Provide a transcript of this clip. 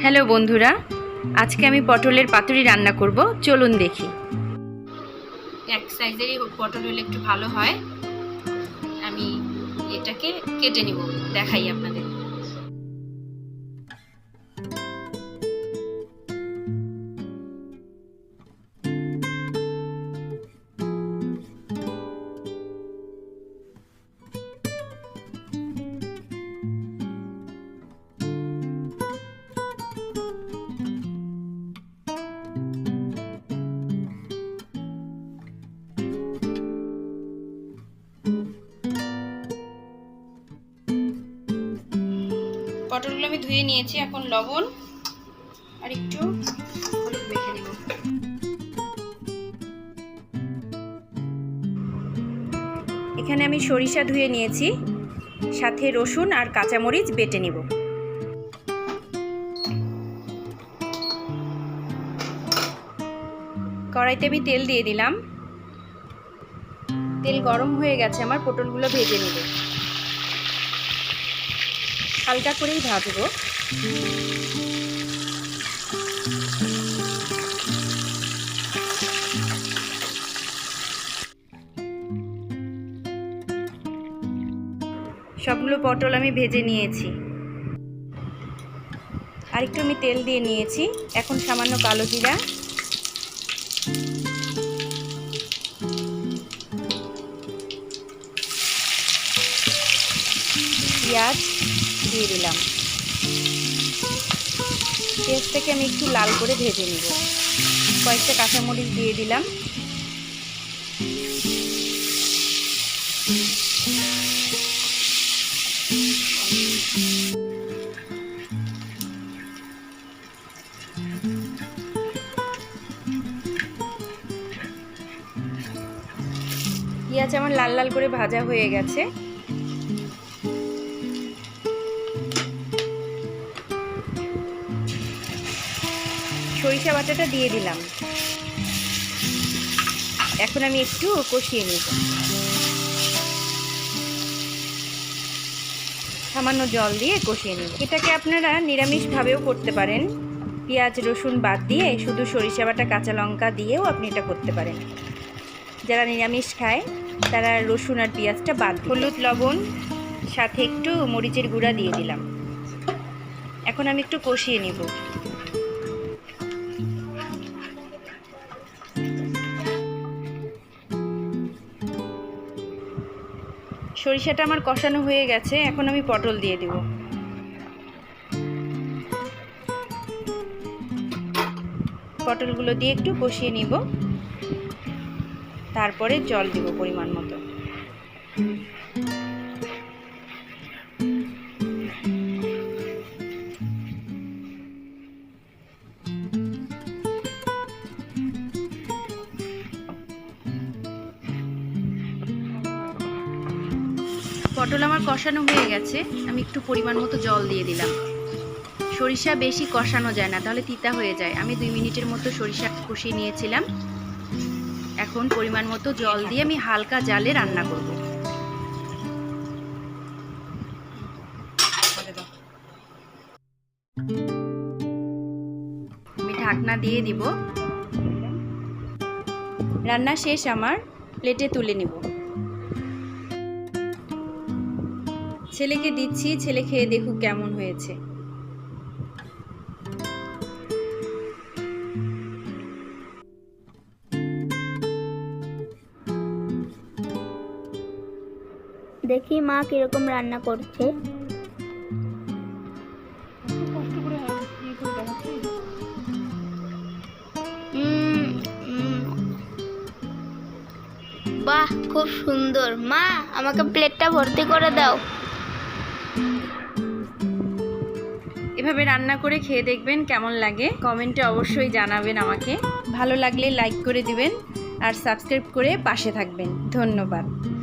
Hello বন্ধুরা, আজকে আমি পটলের পাতুরি রান্না করব, চলুন দেখি। এক সাইজেরই পটল হলে একটু ভালো হয়। আমি এটাকে কেটে নিব, দেখাই আপনাদের। পটলগুলো আমি ধুয়ে নিয়েছি, এখন লবণ আর একটু মেখে নেব। এখানে আমি সরিষা ধুয়ে নিয়েছি, সাথে রসুন আর কাঁচামরিচ বেটে নিব। কড়াইতে আমি তেল দিয়ে দিলাম। তেল গরম হয়ে গেছে, আমার পটলগুলো ভেজে নেব। হালকা করেই ভাজবো। সবগুলো পটল আমি ভেজে নিয়েছি। আর একটু আমি তেল দিয়ে নিয়েছি। এখন সামান্য কালো জিরা। পেঁয়াজ। দিয়ে দিলাম। পেঁয়াজটাকে আমি একটু লাল করে ভেজে নেব। কয়েকটা কাঁচামরিচ দিয়ে দিলাম। পেঁয়াজ আমার লাল লাল করে ভাজা হয়ে গেছে। সরিষা বাটাটা দিয়ে দিলাম। এখন আমি একটু কষিয়ে নিব। সামান্য জল দিয়ে কষিয়ে নিব। এটাকে আপনারা নিরামিষভাবেও করতে পারেন। পেঁয়াজ, রসুন বাদ দিয়ে শুধু সরিষা বাটা, কাঁচা লঙ্কা দিয়েও আপনি এটা করতে পারেন। যারা নিরামিষ খায়, তারা রসুন আর পেঁয়াজটা বাদ। হলুদ, লবণ, সাথে একটু মরিচের গুঁড়া দিয়ে দিলাম। এখন আমি একটু কষিয়ে নিব। সরিষাটা আমার কষানো হয়ে গেছে, এখন আমি পটল দিয়ে দেব। পটলগুলো দিয়ে একটু কষিয়ে নিব। তারপরে জল দিব পরিমাণ মতো। পটল আমার কষানো হয়ে গেছে। আমি একটু পরিমাণ মতো জল দিয়ে দিলাম। সরিষা বেশি কষানো যায় না, তাহলে তিতা হয়ে যায়। আমি দুই মিনিটের মতো সরিষা কষিয়ে নিয়েছিলাম। এখন পরিমাণ মতো জল দিয়ে আমি হালকা জালে রান্না করব। আমি ঢাকনা দিয়ে দিব। রান্না শেষ আমার। প্লেটে তুলে নিব। ছেলেকে দিচ্ছি ছেলে খেয়ে দেখুক কেমন হয়েছে। দেখি মা কীরকম রান্না করছে। বাহ খুব সুন্দর। মা আমাকে প্লেটটা ভর্তি করে দাও। এভাবে রান্না করে খেয়ে দেখবেন কেমন লাগে। কমেন্টে অবশ্যই জানাবেন আমাকে। ভালো লাগলে লাইক করে দিবেন আর সাবস্ক্রাইব করে পাশে থাকবেন। ধন্যবাদ।